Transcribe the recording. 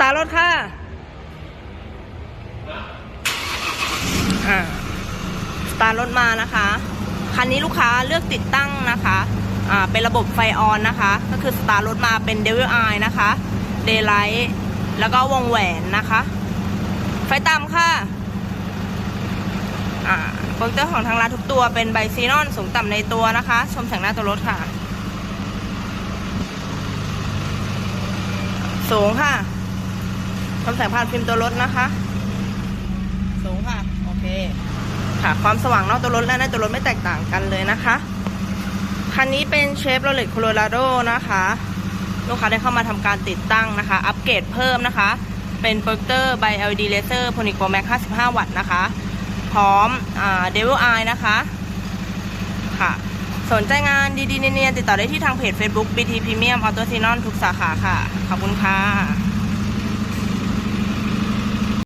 ตาร์ทรถค่ะอ่าสตาร์ทรถมานะคะ คันนี้ลูกค้าเลือกติดตั้งนะคะอ่าเป็นระบบไฟออนนะคะ ก็คือสตาร์รถมาเป็น Devil Eye นะคะ Daylight แล้วก็วงแหวนนะคะ ไฟต่ำค่ะอ่าโปรเจคเตอร์ของทางร้านทุกตัวเป็นไบซีนอนสูงต่ำในตัวนะคะ ชมแสงหน้าตัวรถค่ะ สูงค่ะ ชมแสงผ่านฟิล์มตัวรถนะคะ สูงค่ะ โอเค ค่ะ ความสว่างนอกตัวรถและในตัวรถไม่แตกต่างกันเลยนะคะ คันนี้เป็นเชฟโรเลตโคโลราโดนะคะ ลูกค้าได้เข้ามาทำการติดตั้งนะคะ อัปเกรดเพิ่มนะคะ เป็นโปรเจคเตอร์ by LED laser Ponic Pro Max 55 วัตต์นะคะ พร้อมอ่า Devil Eye นะคะ ค่ะสนใจงานดีๆเนียนๆติดต่อได้ที่ทางเพจ Facebook BT Premium Auto Xenon ทุกสาขาค่ะ ขอบคุณค่ะ